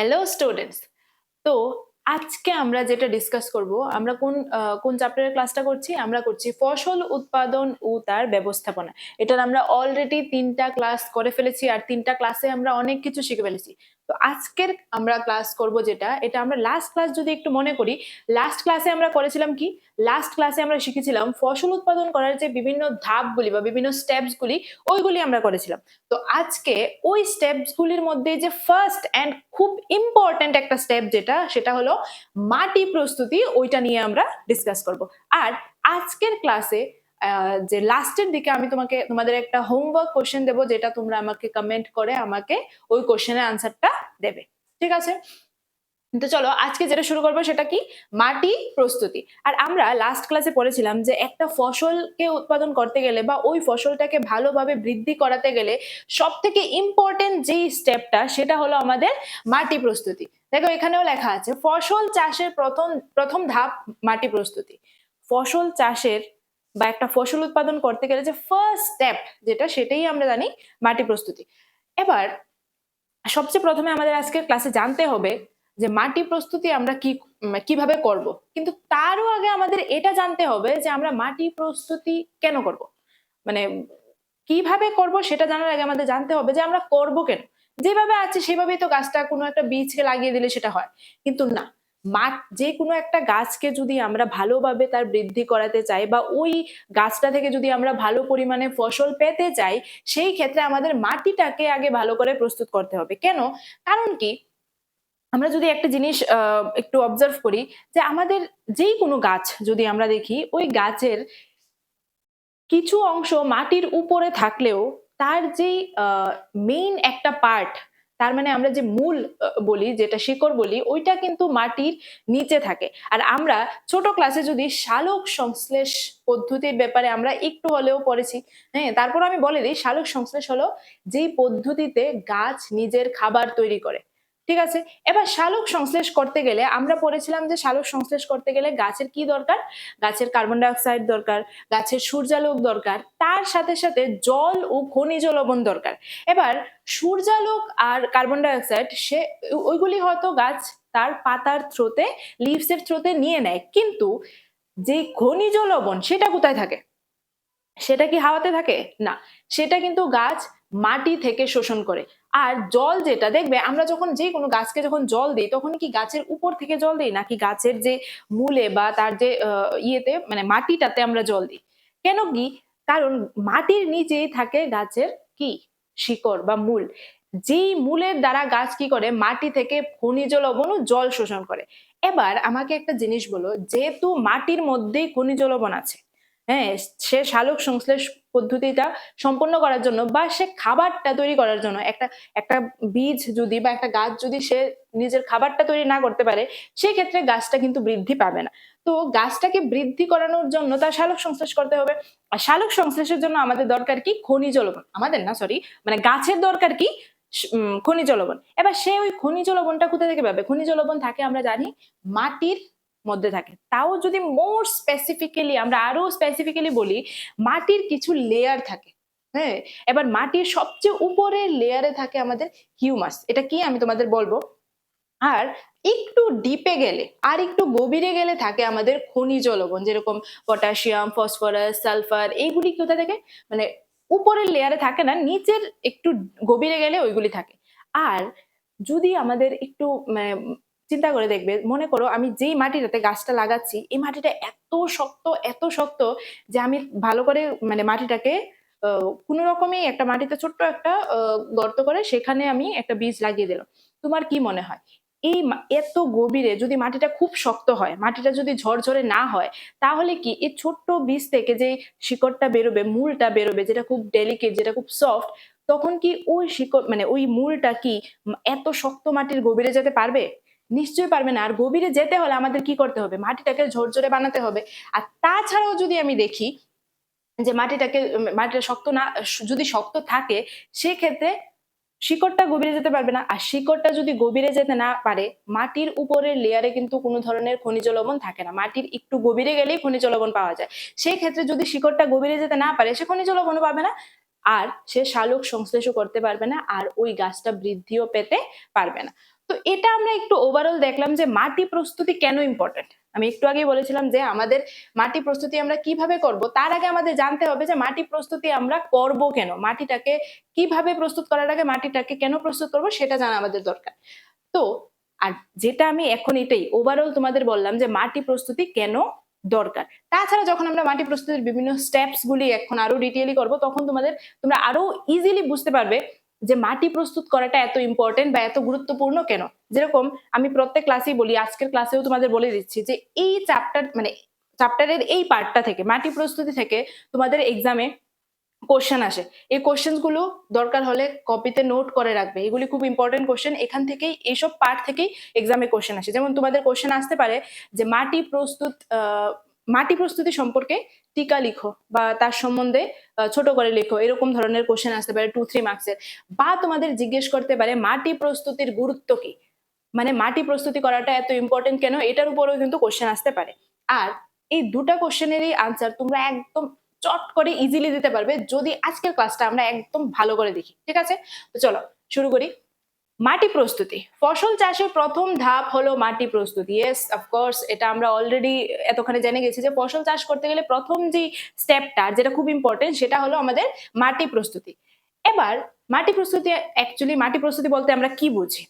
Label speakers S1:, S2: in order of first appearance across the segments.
S1: Hello students তো আজকে আমরা যেটা ডিসকাস করব, আমরা কোন কোন চ্যাপ্টারের ক্লাসটা করছি? আমরা করছি ফসল উৎপাদন ও তার ব্যবস্থাপনা। এটা আমরা অলরেডি তিনটা ক্লাস করে ফেলেছি, আর তিনটা ক্লাসে আমরা অনেক কিছু শিখে ফেলেছি। তো আজকের আমরা ক্লাস করব যেটা, এটা আমরা লাস্ট ক্লাস যদি একটু মনে করি লাস্ট ক্লাসে আমরা করেছিলাম কি? লাস্ট ক্লাসে আমরা শিখেছিলাম ফসল উৎপাদন করার যে বিভিন্ন ধাপগুলি বা বিভিন্ন স্টেপস গুলি, ওইগুলি আমরা করেছিলাম। তো আজকে ওই স্টেপস গুলির মধ্যে যে ফার্স্ট এন্ড খুব ইম্পর্ট্যান্ট একটা স্টেপ যেটা, সেটা হলো মাটি প্রস্তুতি, ওইটা নিয়ে আমরা ডিসকাস করব। আর আজকের ক্লাসে যে লাস্টের দিকে আমি তোমাকে, তোমাদের একটা হোমওয়ার্ক কোশ্চেন দেবো, যেটা তোমরা আমাকে কমেন্ট করে আমাকে ওই কোশ্চেনের আনসারটা দেবে, ঠিক আছে? তো চলো, আজকে যেটা শুরু করব সেটা কি? মাটি প্রস্তুতি। আর আমরা লাস্ট ক্লাসে পড়েছিলাম যে একটা ফসলকে উৎপাদন করতে গেলে বা ওই ফসলটাকে ভালোভাবে বৃদ্ধি করাতে গেলে সব থেকে ইম্পর্টেন্ট যেই স্টেপটা সেটা হলো আমাদের মাটি প্রস্তুতি। দেখো, এখানেও লেখা আছে, ফসল চাষের প্রথম প্রথম ধাপ মাটি প্রস্তুতি। ফসল চাষের বা একটা ফসল উৎপাদন করতে গেলে যে ফার্স্ট স্টেপ যেটা, সেটাই আমরা জানি মাটি প্রস্তুতি। এবার সবচেয়ে প্রথমে আমাদের আজকের ক্লাসে জানতে হবে যে মাটি প্রস্তুতি আমরা কি কীভাবে করব। কিন্তু তারও আগে আমাদের এটা জানতে হবে যে আমরা মাটি প্রস্তুতি কেন করব। মানে কীভাবে করব সেটা জানার আগে আমাদের জানতে হবে যে আমরা করব কেন। যেভাবে আছে সেভাবেই তো গাছটা কোনো একটা বীজকে লাগিয়ে দিলে সেটা হয়। কিন্তু না মাঠ যে কোনো একটা গাছকে যদি আমরা ভালোভাবে তার বৃদ্ধি করাতে চাই বা ওই গাছটা থেকে যদি আমরা ভালো পরিমাণে ফসল পেতে চাই, সেই ক্ষেত্রে আমাদের মাটিটাকে আগে ভালো করে প্রস্তুত করতে হবে। কেন? কারণ কি? আমরা যদি একটা জিনিস একটু অবজার্ভ করি যে আমাদের যেই কোনো গাছ যদি আমরা দেখি, ওই গাছের কিছু অংশ মাটির উপরে থাকলেও তার যেই মেইন একটা পার্ট তার মানে আমরা যে মূল বলি, যেটা শিকড় বলি, ওইটা কিন্তু মাটির নিচে থাকে। আর আমরা ছোট ক্লাসে যদি শালক সংশ্লেষ পদ্ধতির ব্যাপারে আমরা একটু হলেও পড়েছি হ্যাঁ তারপর আমি বলে দিই, শালক সংশ্লেষ হলো যেই পদ্ধতিতে গাছ নিজের খাবার তৈরি করে। ঠিক আছে? এবার শালক সংশ্লেষ করতে গেলে আমরা পড়েছিলাম যে শালক সংশ্লেষ করতে গেলে গাছের কি দরকার? গাছের কার্বন ডাইঅক্সাইড দরকার, গাছের সূর্যালোক দরকার, তার সাথে সাথে জল ও খনিজ লবণ দরকার। এবার সূর্যালোক আর কার্বন ডাইঅক্সাইড সে ওইগুলি হয়তো গাছ তার পাতার থ্রোতে লিভস এর থ্রোতে নিয়ে নেয়। কিন্তু যে খনিজ লবণ, সেটা কোথায় থাকে? সেটা কি হাওয়াতে থাকে? না। সেটা কিন্তু গাছ মাটি থেকে শোষণ করে। আর জল যেটা দেখবে, আমরা যখন যে কোনো গাছকে যখন জল দিই তখন কি গাছের উপর থেকে জল দিই, নাকি গাছের যে মূলে বা তার যে ইয়েতে মানে মাটিটাতে আমরা জল দিই? কেন কি? কারণ মাটির নিচেই থাকে গাছের কি? শিকড় বা মূল। যেই মূলের দ্বারা গাছ কি করে? মাটি থেকে খনিজ লবণ জল শোষণ করে। এবার আমাকে একটা জিনিস বলো, যেহেতু মাটির মধ্যেই খনিজ লবণ আছে হ্যাঁ সে শালক সংশ্লেষ পদ্ধতিটা সম্পন্ন করার জন্য বা সে খাবারটা তৈরি করার জন্য একটা একটা বীজ যদি বা একটা গাছ যদি সে নিজের খাবারটা তৈরি না করতে পারে, সেক্ষেত্রে গাছটা কিন্তু বৃদ্ধি পাবে না। তো গাছটাকে বৃদ্ধি করানোর জন্য তার শালক সংশ্লেষ করতে হবে। আর শালক সংশ্লেষের জন্য আমাদের দরকার কি? খনিজ লবণ। আমাদের না সরি মানে গাছের দরকার কি? খনিজ লবণ। এবার সে ওই খনিজ লবণটা কোথা থেকে পাবে? খনিজ লবণ থাকে, আমরা জানি, মাটির মধ্যে থাকে। তাও যদি মোর স্পেসিফিক্যালি আমরা আরও স্পেসিফিক্যালি বলি, মাটির কিছু লেয়ার থাকে হ্যাঁ? এবার মাটির সবচেয়ে উপরের লেয়ারে থাকে আমাদের হিউমাস এটা কি আমি তোমাদের বলব? আর একটু ডিপে গেলে, আর একটু গভীরে গেলে থাকে আমাদের খনিজ লবণ, যেরকম পটাশিয়াম ফসফরাস সালফার এইগুলি কোথা থেকে? মানে উপরের লেয়ারে থাকে না, নিচের একটু গভীরে গেলে ওইগুলি থাকে। আর যদি আমাদের একটু মানে চিন্তা করে দেখবে, মনে করো আমি যেই মাটিটাতে গাছটা লাগাচ্ছি, এই মাটিটা এত শক্ত এত শক্ত যে আমি ভালো করে মানে মাটিটাকে কোনো রকমই একটা মাটিতে ছোট্ট একটা গর্ত করে সেখানে আমি একটা বীজ লাগিয়ে দিলাম। তোমার কি মনে হয়? এই এত গভীরে যদি মাটিটা খুব শক্ত হয়, মাটিটা যদি ঝরঝরে না হয়, তাহলে কি এই ছোট্ট বীজ থেকে যে শিকড়টা বেরোবে, মূলটা বেরোবে, যেটা খুব ডেলিকেট যেটা খুব সফট তখন কি ওই শিকড় মানে ওই মূলটা কি এত শক্ত মাটির গভীরে যেতে পারবে? নিশ্চয়ই পারবে না। আর গভীরে যেতে হলে আমাদের কি করতে হবে? মাটিটাকে ঝরঝরে বানাতে হবে। আর তাছাড়াও যদি আমি দেখি যে মাটিটাকে, মাটিটা শক্ত না, যদি শক্ত থাকে, সেক্ষেত্রে শিকড়টা গভীরে যেতে পারবে না। আর শিকড়টা যদি গভীরে যেতে না পারে, মাটির উপরের লেয়ারে কিন্তু কোনো ধরনের খনিজ লবণ থাকে না। মাটির একটু গভীরে গেলেই খনিজ লবণ পাওয়া যায়। সেই ক্ষেত্রে যদি শিকড়টা গভীরে যেতে না পারে, সে খনিজ লবণও পাবে না। আর সে শালক সংশ্লেষও করতে পারবে না। আর ওই গাছটা বৃদ্ধিও পেতে পারবে না। তো এটা আমরা একটু ওভারঅল দেখলাম যে মাটি প্রস্তুতি কেন ইম্পর্টেন্ট আমি একটু আগেই বলেছিলাম যে আমাদের মাটি প্রস্তুতি আমরা কীভাবে করব, তার আগে আমাদের জানতে হবে যে মাটি প্রস্তুতি আমরা করব কেন? মাটিটাকে কীভাবে প্রস্তুত করার আগে মাটিটাকে কেন প্রস্তুত করব সেটা জানা আমাদের দরকার। তো, আর যেটা আমি এখন এটাই ওভারঅল তোমাদের বললাম যে মাটি প্রস্তুতি কেন দরকার? তাছাড়া যখন আমরা মাটি প্রস্তুতির বিভিন্ন স্টেপস গুলি এখন আরও ডিটেইলি করব, তখন তোমাদের, তোমরা আরও ইজিলি বুঝতে পারবে যে মাটি প্রস্তুত করাটা এত ইম্পর্টেন্ট বা এত গুরুত্বপূর্ণ কেন? যেরকম আমি প্রত্যেক ক্লাসেই বলি, আজকের ক্লাসেও তোমাদের বলে দিচ্ছি যে এই চ্যাপ্টার মানে চ্যাপ্টারের এই পার্টটা থেকে, মাটি প্রস্তুতি থেকে তোমাদের এক্সামে কোশ্চেন আসে। এই কোশ্চেনগুলো দরকার হলে কপিতে নোট করে রাখবে। এগুলি খুব ইম্পর্টেন্ট কোশ্চেন এখান থেকেই, এইসব পার্ট থেকেই এক্সামে কোশ্চেন আসে। যেমন তোমাদের কোশ্চেন আসতে পারে যে মাটি প্রস্তুত মাটি প্রস্তুতি সম্পর্কে টিকা লিখো বা তার সম্বন্ধে ছোট করে লিখো। এরকম ধরনের কোশ্চেন আসতে পারে টু থ্রি মার্কসের বা তোমাদের জিজ্ঞেস করতে পারে, মাটি প্রস্তুতির গুরুত্ব কি? মানে মাটি প্রস্তুতি করাটা এত ইম্পর্টেন্ট কেন? এটার উপরেও কিন্তু কোশ্চেন আসতে পারে। আর এই দুটা কোশ্চেনেরই আনসার তোমরা একদম চট করে ইজিলি দিতে পারবে। যদি আজকের ক্লাসটা আমরা একদম ভালো করে দেখি, ঠিক আছে? চলো, শুরু করি। মাটি প্রস্তুতি। ফসল চাষের প্রথম ধাপ হলো মাটি প্রস্তুতি। ইয়েস অফকোর্স এটা আমরা অলরেডি এতখানে জেনে গেছি যে ফসল চাষ করতে গেলে প্রথম যে স্টেপটা যেটা খুব ইম্পর্টেন্ট সেটা হলো আমাদের মাটি প্রস্তুতি। এবার, মাটি প্রস্তুতি অ্যাকচুয়ালি মাটি প্রস্তুতি বলতে আমরা কি বুঝি?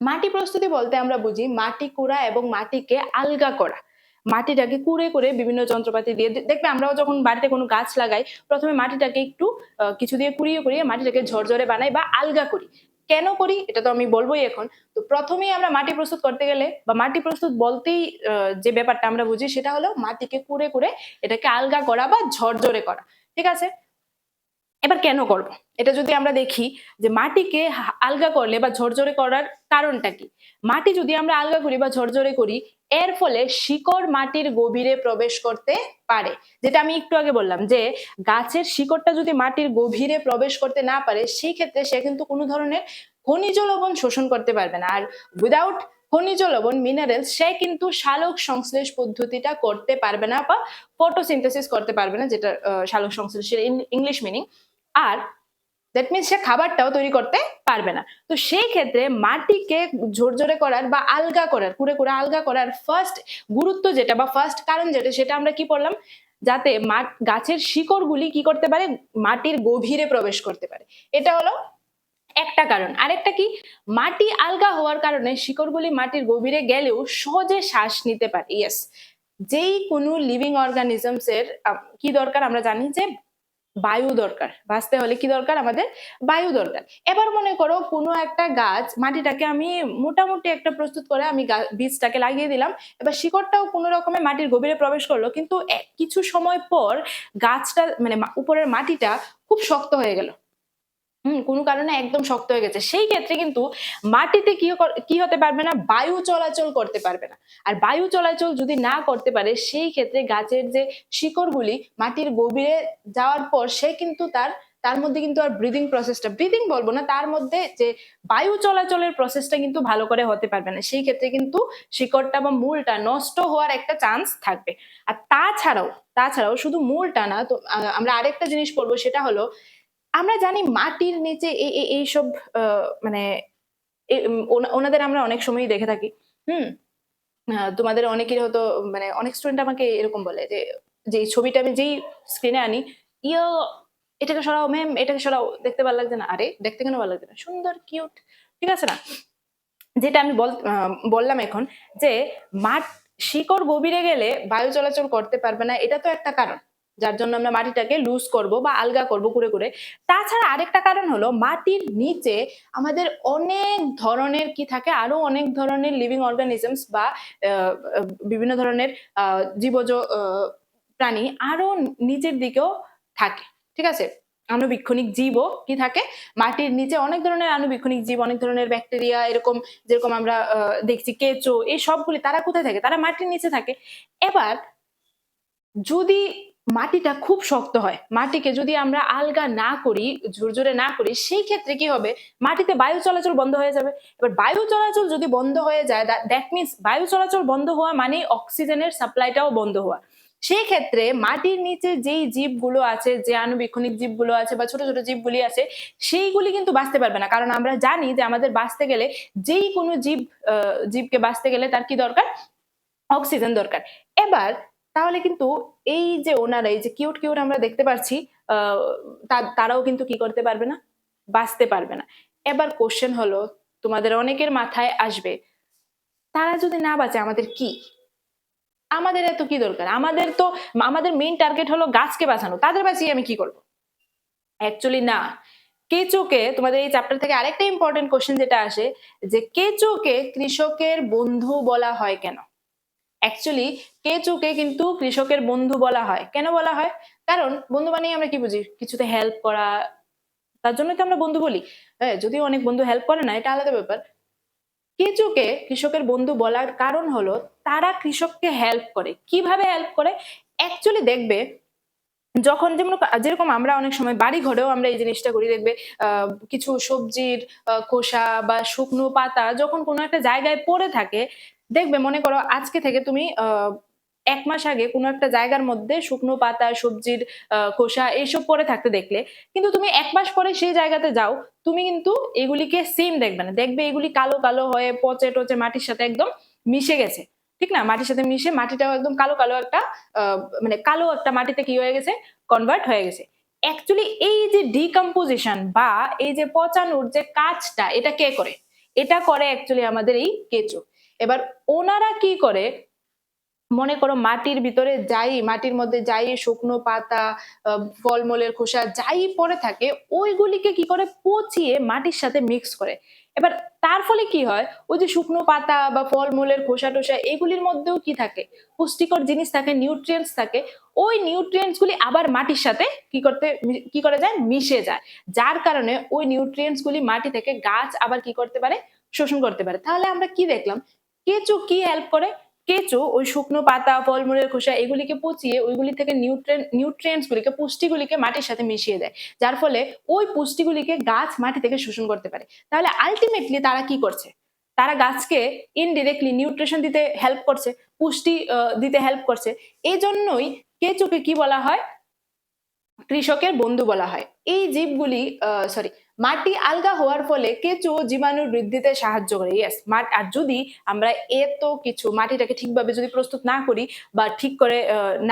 S1: মাটি প্রস্তুতি বলতে আমরা বুঝি মাটি কুড়া এবং মাটিকে আলগা করা। মাটিটাকে কুড়ে করে বিভিন্ন যন্ত্রপাতি দিয়ে দেখবে আমরাও যখন বাড়িতে কোনো গাছ লাগাই, প্রথমে মাটিটাকে একটু কিছু দিয়ে কুড়িয়ে কুড়িয়ে মাটিটাকে ঝরঝরে বানাই বা আলগা করি। কেন করি এটা তো আমি বলবোই এখন। তো প্রথমেই আমরা মাটি প্রস্তুত করতে গেলে বা মাটি প্রস্তুত বলতেই যে ব্যাপারটা আমরা বুঝি সেটা হলো মাটিকে কুড়ে কুড়ে এটাকে আলগা করা বা ঝরঝরে করা। ঠিক আছে? এবার কেন করব? এটা যদি আমরা দেখি যে মাটিকে আলগা করলে বা ঝরঝরে করার কারণটা কি? মাটি যদি আমরা আলগা করি বা ঝরঝরে করি, এর ফলে শিকড় মাটির গভীরে প্রবেশ করতে পারে। যেটা আমি একটু আগে বললাম যে, গাছের শিকড়টা যদি মাটির গভীরে প্রবেশ করতে না পারে, সেই ক্ষেত্রে সে কিন্তু কোনো ধরনের খনিজ লবণ শোষণ করতে পারবে না। আর উইদাউট খনিজ লবণ মিনারেলস সে কিন্তু সালোক সংশ্লেষ পদ্ধতিটা করতে পারবে না বা ফটোসিনথেসিস করতে পারবে না, যেটা সালোক সংশ্লেষের ইংলিশ মিনিং আর দ্যাট মিনস সে খাবারটাও তৈরি করতে পারবে না। তো সেই ক্ষেত্রে মাটিকে ঝরঝরে করার বা আলগা করার, কুড়ে কুড়ে আলগা করার ফার্স্ট গুরুত্ব যেটা বা ফার্স্ট কারণ যেটা, সেটা আমরা কি পড়লাম? যাতে গাছের শিকড়গুলি কি করতে পারে? মাটির গভীরে প্রবেশ করতে পারে। এটা হলো একটা কারণ। আরেকটা কি? মাটি আলগা হওয়ার কারণে শিকড়গুলি মাটির গভীরে গেলেও সহজে শ্বাস নিতে পারে। ইয়েস যেই কোনো লিভিং অর্গানিজমস এর কি দরকার আমরা জানি? যে বায়ু দরকার। বাঁচতে হলে কি দরকার? আমাদের বায়ু দরকার। এবার মনে করো কোনো একটা গাছ, মাটিটাকে আমি মোটামুটি একটা প্রস্তুত করে আমি বীজটাকে লাগিয়ে দিলাম। এবার শিকড়টাও কোনো রকমে মাটির গভীরে প্রবেশ করল, কিন্তু কিছু সময় পর গাছটা মানে উপরের মাটিটা খুব শক্ত হয়ে গেল। হুম, কোনো কারণে একদম শক্ত হয়ে গেছে। সেই ক্ষেত্রে কিন্তু মাটিতে কি কি হতে পারবে না? বায়ু চলাচল করতে পারবে না। আর বায়ু চলাচল যদি না করতে পারে, সেই ক্ষেত্রে গাছের যে শিকড়গুলি মাটির গভীরে যাওয়ার পর সে কিন্তু তার তার মধ্যে কিন্তু আর ব্রিদিং প্রসেসটা ব্রিদিং বলব না, তার মধ্যে যে বায়ু চলাচলের প্রসেসটা কিন্তু ভালো করে হতে পারবে না। সেই ক্ষেত্রে কিন্তু শিকড়টা বা মূলটা নষ্ট হওয়ার একটা চান্স থাকবে। আর তাছাড়াও তাছাড়াও শুধু মূলটা না, তো আমরা আরেকটা জিনিস পড়ব সেটা হলো আমরা জানি মাটির নিচে এই এই- এইসব মানে ওনাদের আমরা অনেক সময়ই দেখে থাকি। হুম? তোমাদের অনেকের হয়তো মানে অনেক স্টুডেন্ট আমাকে এরকম বলে যে যে ছবিটা আমি যেই স্ক্রিনে আনি, ইয়া, এটাকে সরাও ম্যাম এটাকে সরাও, দেখতে ভালো লাগছে না। আরে, দেখতে কেন ভালো লাগছে না? সুন্দর কিউট ঠিক আছে না? যেটা আমি বল বললাম এখন যে, মাঠ শিকড় গভীরে গেলে বায়ু চলাচল করতে পারবে না, এটা তো একটা কারণ। যার জন্য আমরা মাটিটাকে লুজ করব বা আলগা করব করে করে তাছাড়া আরেকটা কারণ হলো, মাটির নিচে আমাদের অনেক ধরনের কি থাকে, আরও অনেক ধরনের লিভিং অর্গানিজমস বা বিভিন্ন ধরনের জীবজ প্রাণী আরও নিচের দিকেও থাকে, ঠিক আছে? আণুবীক্ষণিক জীবও কি থাকে, মাটির নিচে অনেক ধরনের আণুবীক্ষণিক জীব, অনেক ধরনের ব্যাকটেরিয়া এরকম যেরকম আমরা দেখছি কেঁচো, এই সবগুলি তারা কোথায় থাকে? তারা মাটির নিচে থাকে। এবার যদি মাটিটা খুব শক্ত হয়। মাটিকে যদি আমরা আলগা না করি, ঝুরঝুরে না করি, সেই ক্ষেত্রে কি হবে? মাটিতে বায়ু চলাচল বন্ধ হয়ে যাবে। এবার বায়ু চলাচল যদি বন্ধ হয়ে যায় দ্যাট মিনস বায়ু চলাচল বন্ধ হওয়া মানে অক্সিজেনের সাপ্লাইটাও বন্ধ হওয়া। সেই ক্ষেত্রে মাটির নিচে যেই জীবগুলো আছে, যে আণুবীক্ষণিক জীবগুলো আছে বা ছোট ছোট জীবগুলি আছে, সেইগুলি কিন্তু বাঁচতে পারবে না। কারণ আমরা জানি যে আমাদের বাঁচতে গেলে যেই কোনো জীব জীবকে বাঁচতে গেলে তার কি দরকার? অক্সিজেন দরকার। এবার তাহলে কিন্তু এই যে ওনারা, এই যে কিউট কিউট আমরা দেখতে পাচ্ছি তারাও কিন্তু কি করতে পারবে না? বাঁচতে পারবে না। এবার কোশ্চেন হলো, তোমাদের অনেকের মাথায় আসবে, তারা যদি না বাঁচে আমাদের কি? আমাদের এত কি দরকার? আমাদের তো, আমাদের মেইন টার্গেট হলো গাছকে বাঁচানো। তাদের বাঁচিয়ে আমি কি করব? অ্যাকচুয়ালি না। কেঁচোকে, তোমাদের এই চ্যাপ্টার থেকে আরেকটা ইম্পর্টেন্ট কোশ্চেন যেটা আসে, যে কেঁচোকে কৃষকের বন্ধু বলা হয় কেন? অ্যাকচুয়ালি কেঁচোকে কিন্তু কৃষকের বন্ধু বলা হয়। কেন বলা হয়? কারণ বন্ধু মানে আমরা কি বুঝি? কিছুতে হেল্প করা, তার জন্য তো আমরা বন্ধু বলি। হ্যাঁ যদিও অনেক বন্ধু হেল্প করে না, এটা আলাদা ব্যাপার। কেঁচোকে কৃষকের বন্ধু বলার কারণ হলো, তারা কৃষককে হেল্প করে। কীভাবে হেল্প করে? অ্যাকচুয়ালি দেখবে, যখন যেমন যেরকম আমরা অনেক সময় বাড়ি ঘরেও আমরা এই জিনিসটা করি। দেখবে কিছু সবজির খোসা বা শুকনো পাতা যখন কোনো একটা জায়গায় পড়ে থাকে দেখবে, মনে করো আজকে থেকে তুমি এক মাস আগে কোনো একটা জায়গার মধ্যে শুকনো পাতা, সবজির খোসা এইসব পরে থাকতে দেখলে, কিন্তু তুমি এক মাস পরে সেই জায়গাতে যাও, তুমি কিন্তু এগুলিকে সেম দেখবে না। দেখবে এগুলি কালো কালো হয়ে পচে টচে মাটির সাথে একদম মিশে গেছে। ঠিক না? মাটির সাথে মিশে মাটিটাও একদম কালো কালো একটা মানে কালো একটা মাটিতে কি হয়ে গেছে? কনভার্ট হয়ে গেছে। অ্যাকচুয়ালি এই যে ডিকম্পোজিশন বা এই যে পচানোর যে কাজটা, এটা কে করে? এটা করে অ্যাকচুয়ালি আমাদের এই কেঁচো। এবার ওনারা কি করে? মনে করো মাটির ভিতরে যাই, মাটির মধ্যে যাই, শুকনো পাতা ফলমূলের খোসা যাই পড়ে থাকে, ওইগুলিকে কি করে? পচিয়ে মাটির সাথে মিক্স করে। এবার তার ফলে কি হয়? ওই যে শুকনো পাতা বা ফলমূলের খোসা টোসা এগুলির মধ্যেও কি থাকে? পুষ্টিকর জিনিস থাকে নিউট্রিয়েন্টস থাকে, ওই নিউট্রিয়েন্টস গুলি আবার মাটির সাথে কি করতে কি করে যায়? মিশে যায়। যার কারণে ওই নিউট্রিয়েন্টস গুলি মাটি থেকে গাছ আবার কি করতে পারে? শোষণ করতে পারে। তাহলে আমরা কি দেখলাম? কেঁচো কি হেল্প করে? কেঁচো, ওই শুকনো পাতা, ফলমূলের খোসা, এগুলিকে পচিয়ে ওইগুলি থেকে নিউট্রেন নিউট্রিয়েন্টস গুলিকে, পুষ্টিগুলিকে মাটির সাথে মিশিয়ে দেয়। যার ফলে ওই পুষ্টিগুলিকে গাছ মাটি থেকে শোষণ করতে পারে। তাহলে আলটিমেটলি তারা কি করছে? তারা গাছকে ইনডিরেক্টলি নিউট্রিশন দিতে হেল্প করছে, পুষ্টি দিতে হেল্প করছে। এই জন্যই কেঁচোকে কি বলা হয়? কৃষকের বন্ধু বলা হয়। এই জীবগুলি সরি মাটি আলগা হওয়ার ফলে কেঁচো জীবাণুর বৃদ্ধিতে সাহায্য করে ইয়েস আর যদি আমরা এত কিছু মাটিটাকে ঠিকভাবে যদি প্রস্তুত না করি বা ঠিক করে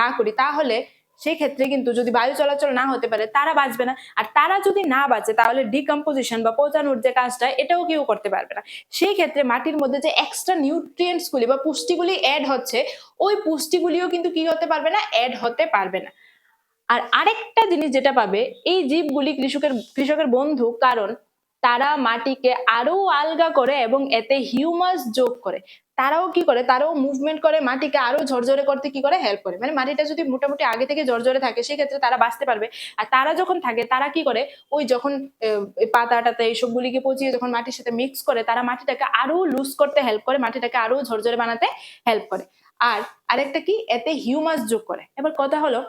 S1: না করি, তাহলে সেই ক্ষেত্রে কিন্তু যদি বায়ু চলাচল না হতে পারে, তারা বাঁচবে না। আর তারা যদি না বাঁচে, তাহলে ডিকম্পোজিশন বা পচানোর যে কাজটা, এটাও কেউ করতে পারবে না। সেই ক্ষেত্রে মাটির মধ্যে যে এক্সট্রা নিউট্রিয়েন্টসগুলি বা পুষ্টিগুলি অ্যাড হচ্ছে, ওই পুষ্টিগুলিও কিন্তু কি হতে পারবে না অ্যাড হতে পারবে না। আর আরেকটা জিনিস যেটা পাবে, এই জীবগুলি কৃষকের কৃষকের বন্ধু, কারণ তারা মাটিকে আরও আলগা করে এবং এতে হিউমাস যোগ করে। তারাও কি করে? তারাও মুভমেন্ট করে, মাটিকে আরও ঝরঝরে করতে কি করে? হেল্প করে। মানে মাটিটা যদি মোটামুটি আগে থেকে ঝরঝরে থাকে, সেক্ষেত্রে তারা বাঁচতে পারবে। আর তারা যখন থাকে, তারা কি করে? ওই যখন পাতাটাতে এইসব গুলিকে পচিয়ে যখন মাটির সাথে মিক্স করে, তারা মাটিটাকে আরও লুজ করতে হেল্প করে, মাটিটাকে আরও ঝরঝরে বানাতে হেল্প করে। আর আরেকটা কি? এতে হিউমাস যোগ করে। এবার কথা হলো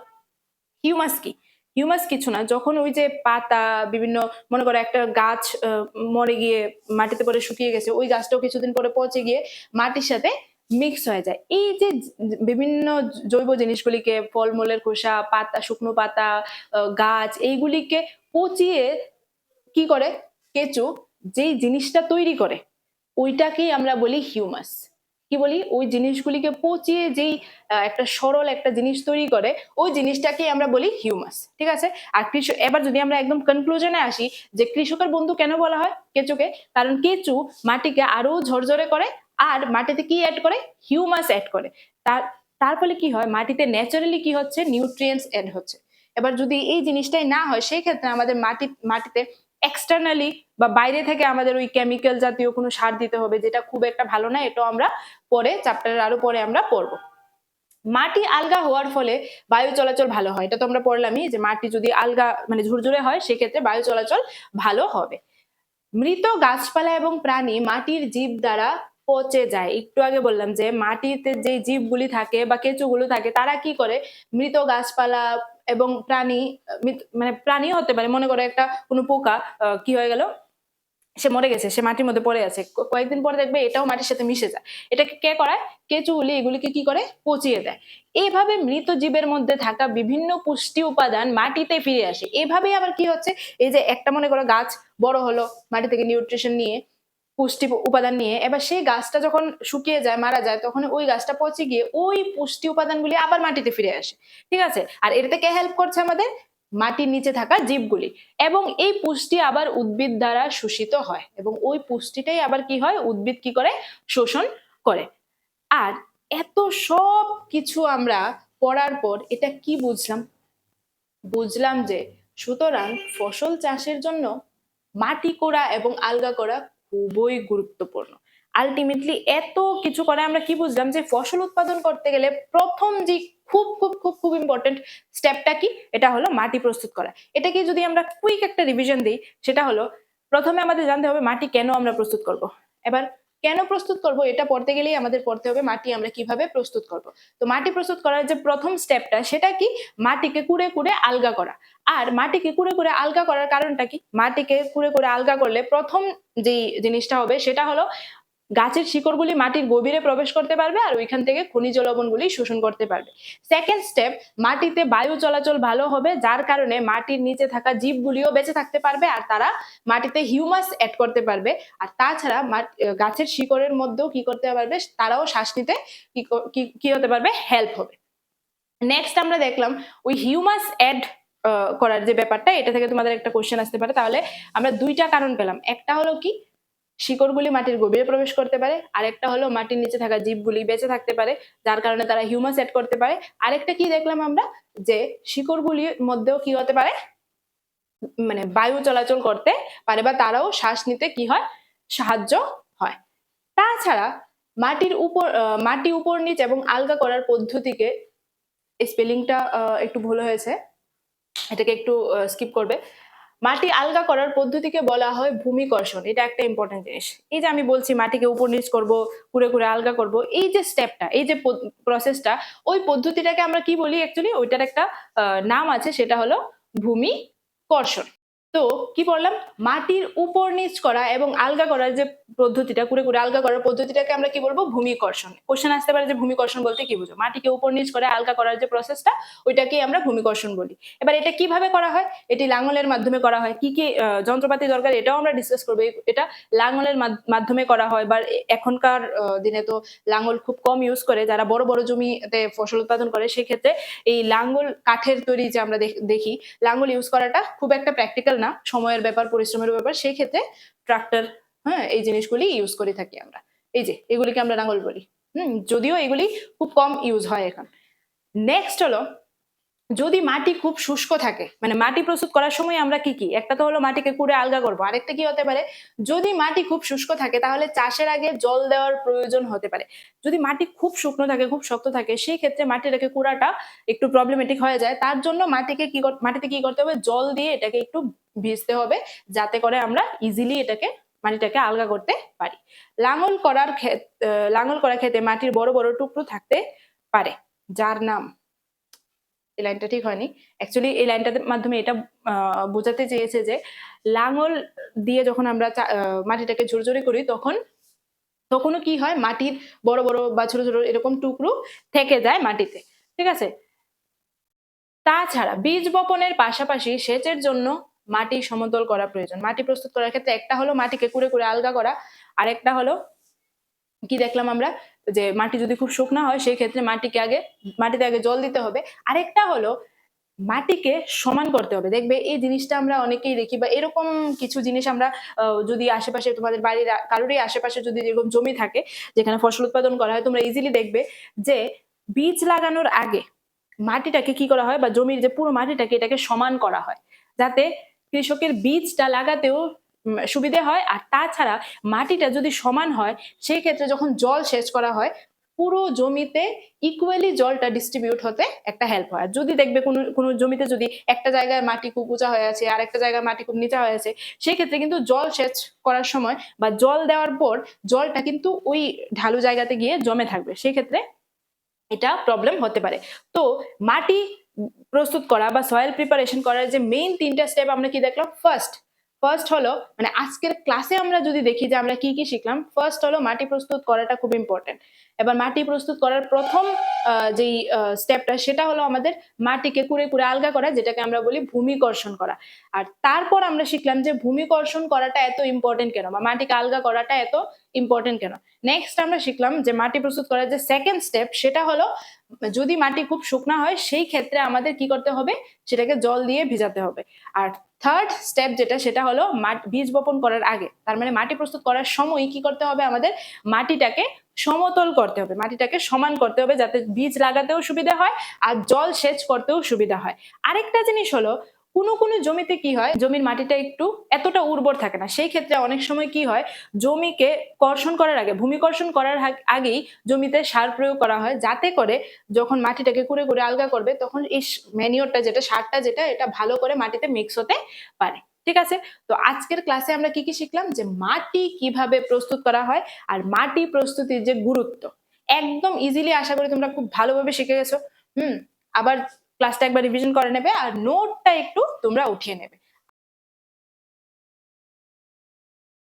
S1: হিউমাস কি? হিউমাস কিছু না, যখন ওই যে পাতা, বিভিন্ন, মনে করো একটা গাছ মরে গিয়ে মাটিতে পরে শুকিয়ে গেছে, ওই গাছটাও কিছুদিন পরে পচে গিয়ে মাটির সাথে মিক্স হয়ে যায়। এই যে বিভিন্ন জৈব জিনিসগুলিকে, ফলমূলের খোসা, পাতা, শুকনো পাতা গাছ, এইগুলিকে পচিয়ে কি করে? কেঁচো, যেই জিনিসটা তৈরি করে, ওইটাকেই আমরা বলি হিউমাস কি বলি? ওই জিনিসগুলিকে পচিয়ে যেই একটা সরল একটা জিনিস তৈরি করে, ওই জিনিসটাকে আমরা বলি হিউমাস ঠিক আছে? আর কৃষক এবার যদি আমরা একদম কনক্লুশনে আসি যে কৃষকের বন্ধু কেন বলা হয়? কেঁচুকে। কারণ কেঁচু মাটিকে আরও ঝরঝরে করে, আর মাটিতে কি অ্যাড করে? হিউমাস অ্যাড করে। তার তার ফলে কি হয়? মাটিতে ন্যাচারালি কি হচ্ছে? নিউট্রিয়েন্টস অ্যাড হচ্ছে। এবার যদি এই জিনিসটাই না হয় সেই ক্ষেত্রে আমাদের মাটি, মাটিতে এক্সটার্নালি বা বাইরে থেকে আমাদের ওই কেমিক্যাল জাতীয় কোনো সার দিতে হবে, যেটা খুব একটা ভালো না, এটাও আমরা পরে চ্যাপ্টারের আরও পরে আমরা পড়ব। মাটি আলগা হওয়ার ফলে বায়ু চলাচল ভালো হয়। এটা তো আমরা পড়লামই যে মাটি যদি আলগা মানে ঝুরঝুরে হয়, সেক্ষেত্রে বায়ু চলাচল ভালো হবে। মৃত গাছপালা এবং প্রাণী মাটির জীব দ্বারা পচে যায়। একটু আগে বললাম যে মাটিতে যে জীবগুলি থাকে বা কেঁচুগুলো থাকে, তারা কি করে? মৃত গাছপালা এবং প্রাণী মানে প্রাণী হতে পারে। মনে করো একটা, কোনো পোকা কি হয়ে গেল? সে মরে গেছে, সে মাটির মধ্যে পড়ে আছে। কয়েকদিন পরে দেখবে এটাও মাটির সাথে মিশে যায়। এটাকে কে করায় কেঁচুগুলি এগুলিকে কি করে? পচিয়ে দেয়। এইভাবে মৃত জীবের মধ্যে থাকা বিভিন্ন পুষ্টি উপাদান মাটিতে ফিরে আসে। এভাবেই আবার কি হচ্ছে? এই যে একটা মনে করো গাছ বড় হলো মাটি থেকে নিউট্রিশন নিয়ে পুষ্টি উপাদান নিয়ে, এবার সেই গাছটা যখন শুকিয়ে যায়, মারা যায়, তখন ওই গাছটা পচে গিয়ে ওই পুষ্টি উপাদানগুলি আবার মাটিতে ফিরে আসে। ঠিক আছে? আর এটাতে কে হেল্প করছে আমাদের? মাটির নিচে থাকা জীবগুলি। এবং এই পুষ্টি আবার উদ্ভিদ দ্বারা শোষিত হয়। এবং ওই পুষ্টিটাই আবার কি হয়? উদ্ভিদ কি করে? শোষণ করে। আর এত সব কিছু আমরা পড়ার পর এটা কি বুঝলাম? বুঝলাম যে সুতরাং ফসল চাষের জন্য মাটি করা এবং আলগা করা খুবই গুরুত্বপূর্ণ। আলটিমেটলি এত কিছু করে আমরা কি বুঝলাম যে ফসল উৎপাদন করতে গেলে প্রথম যে খুব খুব খুব খুব ইম্পর্টেন্ট স্টেপটা কি? এটা হলো মাটি প্রস্তুত করা। এটাকে যদি আমরা কুইক একটা রিভিশন দিই, সেটা হলো প্রথমে আমাদের জানতে হবে মাটি কেন আমরা প্রস্তুত করব। এবার কেন প্রস্তুত করব এটা পড়তে গেলেই আমাদের পড়তে হবে মাটি আমরা কীভাবে প্রস্তুত করব। তো মাটি প্রস্তুত করার যে প্রথম স্টেপটা সেটা কি? মাটিকে কুড়ে কুড়ে আলগা করা। আর মাটিকে কুড়ে কুড়ে আলগা করার কারণটা কি? মাটিকে কুড়ে কুড়ে আলগা করলে প্রথম যে জিনিসটা হবে সেটা হলো গাছের শিকড়গুলি মাটির গভীরে প্রবেশ করতে পারবে আর ওইখান থেকে খনিজ লবণগুলি শোষণ করতে পারবে। সেকেন্ড স্টেপ মাটিতে বায়ু চলাচল ভালো হবে, যার কারণে মাটির নিচে থাকা জীবগুলিও বেঁচে থাকতে পারবে আর তারা মাটিতে হিউমাস অ্যাড করতে পারবে। আর তাছাড়া গাছের শিকড়ের মধ্যেও কি করতে পারবে, তারাও শ্বাস নিতে কি হতে পারবে হেল্প হবে। নেক্সট আমরা দেখলাম, ওই হিউমাস অ্যাড করার যে ব্যাপারটা, এটা থেকে তোমাদের একটা কোশ্চেন আসতে পারে। তাহলে আমরা দুইটা কারণ পেলাম। একটা হলো কি শিকড়গুলি মাটির গভীরে প্রবেশ করতে পারে। আরেকটা হলো মাটির নিচে থাকা জীবগুলি বেঁচে থাকতে পারে, যার কারণে তারা হিউমাস অ্যাড করতে পারে। আরেকটা কি দেখলাম আমরা? যে শিকড়গুলির মধ্যেও কি হতে পারে? মানে বায়ু চলাচল করতে পারে বা তারাও শ্বাস নিতে কি হয়? সাহায্য হয়। তাছাড়া মাটির উপর মাটি উপর নিচ এবং আলগা করার পদ্ধতিকে স্পেলিংটা একটু ভুল হয়েছে। এটাকে একটু স্কিপ করবে। মাটি আলগা করার পদ্ধতিকে বলা হয় ভূমিকর্ষণ। এটা একটা ইম্পর্টেন্ট জিনিস। এই যে আমি বলছি মাটিকে উপর নিচ করব কুড়ে কুড়ে আলগা করব, এই যে স্টেপটা এই যে প্রসেসটা ওই পদ্ধতিটাকে আমরা কি বলি অ্যাকচুয়ালি ওইটার একটা নাম আছে, সেটা হলো ভূমিকর্ষণ। তো কি বললাম মাটির উপর নিচ করা এবং আলগা করার যে পদ্ধতিটা, কুড়ে কুড়ে আলগা করার পদ্ধতিটাকে আমরা কি বলব? ভূমিকর্ষণ। কোশ্চেন আসতে পারে যে ভূমিকর্ষণ বলতে কি বুঝো? মাটিকে উপর নিচ করে আলগা করার যে প্রসেসটা ওইটাকেই আমরা ভূমিকর্ষণ বলি। এবার এটা কীভাবে করা হয়? এটি লাঙলের মাধ্যমে করা হয়। কি কি যন্ত্রপাতি দরকার এটাও আমরা ডিসকাস করব। এটা লাঙলের মাধ- মাধ্যমে করা হয় বা এখনকার দিনে তো লাঙল খুব কম ইউজ করে। যারা বড় বড় জমিতে ফসল উৎপাদন করে, সেক্ষেত্রে এই লাঙ্গল কাঠের তৈরি যে আমরা দেখি লাঙ্গল ইউজ করাটা খুব একটা প্র্যাকটিক্যাল না, সময়ের ব্যাপার, পরিশ্রমের ব্যাপার সেই ক্ষেত্রে ট্রাক্টর হ্যাঁ এই জিনিসগুলি ইউজ করে থাকি আমরা। এই যে, এগুলিকে আমরা নাঙ্গল বলি। হম, যদিও এগুলি খুব কম ইউজ হয় এখন। নেক্সট হলো যদি মাটি খুব শুষ্ক থাকে মানে মাটি প্রস্তুত করার সময় আমরা কি কি? একটা তো হলো মাটিকে কুড়ে আলগা করব, আরেকটা কি হতে পারে? যদি মাটি খুব শুষ্ক থাকে, তাহলে চাষের আগে জল দেওয়ার প্রয়োজন হতে পারে। যদি মাটি খুব শুকনো থাকে, খুব শক্ত থাকে, সেই ক্ষেত্রে মাটিটাকে কুড়াটা একটু প্রবলেমেটিক হয়ে যায়। তার জন্য মাটিকে কি মাটিতে কি করতে হবে? জল দিয়ে এটাকে একটু ভিজতে হবে, যাতে করে আমরা ইজিলি এটাকে, মাটিটাকে আলগা করতে পারি। লাঙল করার ক্ষেত লাঙল করার ক্ষেত্রে মাটির বড় বড় টুকরো থাকতে পারে, যার নাম এই লাইনটা ঠিক হয়নি। অ্যাকচুয়ালি এই লাইনটার মাধ্যমে এটা বোঝাতে চেয়েছে যে, লাঙল দিয়ে যখন আমরা মাটিটাকে ঝুরঝুরি করি, তখন, তখনও কি হয়, মাটির বড় বড় বা ছোট ছোট এরকম টুকরো থেকে যায় মাটিতে। ঠিক আছে? তাছাড়া, বীজ বপনের পাশাপাশি সেচের জন্য মাটি সমতল করা প্রয়োজন। মাটি প্রস্তুত করার ক্ষেত্রে একটা হলো মাটিকে কুড়ে কুড়ে আলগা করা, আরেকটা হলো কি দেখলাম আমরা? যে মাটি যদি খুব শুকনা হয়, সেই ক্ষেত্রে মাটিকে আগে, মাটিতে আগে জল দিতে হবে। আরেকটা হলো, মাটিকে সমান করতে হবে। দেখবে এই জিনিসটা আমরা অনেকেই দেখি বা এরকম কিছু জিনিস আমরা যদি আশেপাশে তোমাদের বাড়ির কারোরই আশেপাশে যদি এরকম জমি থাকে, যেখানে ফসল উৎপাদন করা হয়, তোমরা ইজিলি দেখবে যে বীজ লাগানোর আগে মাটিটাকে কি করা হয় বা জমির যে পুরো মাটিটাকে এটাকে সমান করা হয়। যাতে কৃষকের বীজটা লাগাতেও সুবিধে হয়। আর তাছাড়া মাটিটা যদি সমান হয় সেই ক্ষেত্রে যখন জল সেচ করা হয়, পুরো জমিতে ইকুয়ালি জলটা ডিস্ট্রিবিউট হতে একটা হেল্প হয়। যদি দেখবে কোনো কোনো জমিতে যদি একটা জায়গায় মাটি খুব উঁচা হয়ে আছে, আর একটা জায়গায় মাটি খুব নিচা হয়ে আছে সেই ক্ষেত্রে কিন্তু জল সেচ করার সময় বা জল দেওয়ার পর জলটা কিন্তু ওই ঢালু জায়গাতে গিয়ে জমে থাকবে। সেই ক্ষেত্রে এটা প্রবলেম হতে পারে। তো মাটি প্রস্তুত করা বা সয়েল প্রিপারেশন করার যে মেইন তিনটা স্টেপ আমরা কি দেখলাম? ফার্স্ট ফার্স্ট হলো মানে আজকের ক্লাসে আমরা যদি দেখি যে আমরা কি কি শিখলাম ফার্স্ট হলো মাটি প্রস্তুত করাটা খুব ইম্পর্টেন্ট এবার মাটি প্রস্তুত করার প্রথম যেই স্টেপটা সেটা হলো আমাদের মাটিকে কুড়ে কুড়ে আলগা করা, যেটাকে আমরা বলি ভূমিকর্ষণ করা। আর তারপর আমরা শিখলাম যে ভূমিকর্ষণ করাটা এত ইম্পর্টেন্ট কেন, বা মাটিকে আলগা করাটা এত ইম্পর্টেন্ট কেন। নেক্সট আমরা শিখলাম যে মাটি প্রস্তুত করার যে সেকেন্ড স্টেপ সেটা হলো যদি মাটি খুব শুকনা হয়, সেই ক্ষেত্রে আমাদের কি করতে হবে? সেটাকে জল দিয়ে ভিজাতে হবে। আর থার্ড স্টেপ যেটা, সেটা হলো বীজ বপন করার আগে। তার মানে মাটি প্রস্তুত করার সময় কি করতে হবে আমাদের? মাটিটাকে সমতল করতে হবে। মাটিটাকে সমান করতে হবে যাতে বীজ লাগাতেও সুবিধা হয় আর জল সেচ করতেও সুবিধা হয়। আরেকটা জিনিস হলো কোনো কোনো জমিতে কি হয়, জমির মাটিটা একটু এতটা উর্বর থাকে না। সেই ক্ষেত্রে অনেক সময় কি হয়, জমিকে কর্ষণ করার আগে ভূমিকর্ষণ করার আগেই জমিতে সার প্রয়োগ করা হয়। যাতে করে যখন মাটিটাকে কুড়ে কুড়ে আলগা করবে, তখন এই ম্যানিওরটা যেটা, সারটা যেটা, এটা ভালো করে মাটিতে মিক্স হতে পারে। ঠিক আছে? তো আজকের ক্লাসে আমরা কি কি শিখলাম? যে মাটি কীভাবে প্রস্তুত করা হয় আর মাটি প্রস্তুতির যে গুরুত্ব। একদম ইজিলি আশা করি তোমরা খুব ভালোভাবে শিখে গেছো। হুম? আবার ক্লাসটা একবার রিভিশন করে নেবে আর নোটটা একটু তোমরা উঠিয়ে নেবে।